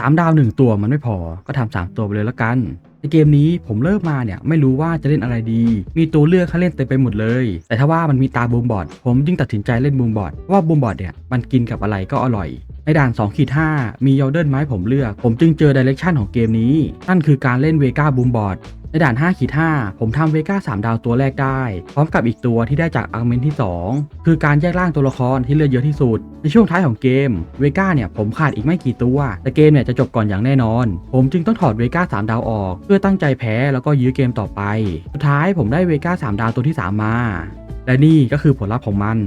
3ดาว1ตัวมันไม่พอก็ทำ3ตัวไปเลยละกัน ในเกมนี้ผมเริ่มมาเนี่ยไม่รู้ว่าจะเล่นอะไรดี มีตัวเลือกให้เล่นเต็มไปหมดเลย แต่ถ้าว่ามันมีตาบูมบอดผมจึงตัดสินใจเล่นบูมบอดเพราะว่าบูมบอดเนี่ยมันกินกับอะไรก็อร่อยในด่าน2ขีด5มียอลเดิร์ไม้ผมเลือก ผมจึงเจอดิเรกชันของเกมนี้นั่นคือการเล่นเวก้าบูมบอด ในด่าน5ขีด5ผมทำเวก้า3 ดาวตัวแรกได้ พร้อมกับอีกตัวที่ได้จากอาร์เมนที่ 2 คือการแยกร่างตัวละครที่เลือดเยอะที่สุด ในช่วงท้ายของเกมเวก้าเนี่ยผมขาดอีกไม่กี่ตัว แต่เกมเนี่ยจะจบก่อนอย่างแน่นอน ผมจึงต้องถอดเวก้า3 ดาวออก เพื่อตั้งใจแพ้แล้วก็ยื้อเกมต่อไป สุดท้ายผมได้เวก้า3 ดาวตัวที่ 3 มา และนี่ก็คือผลลัพธ์ของมัน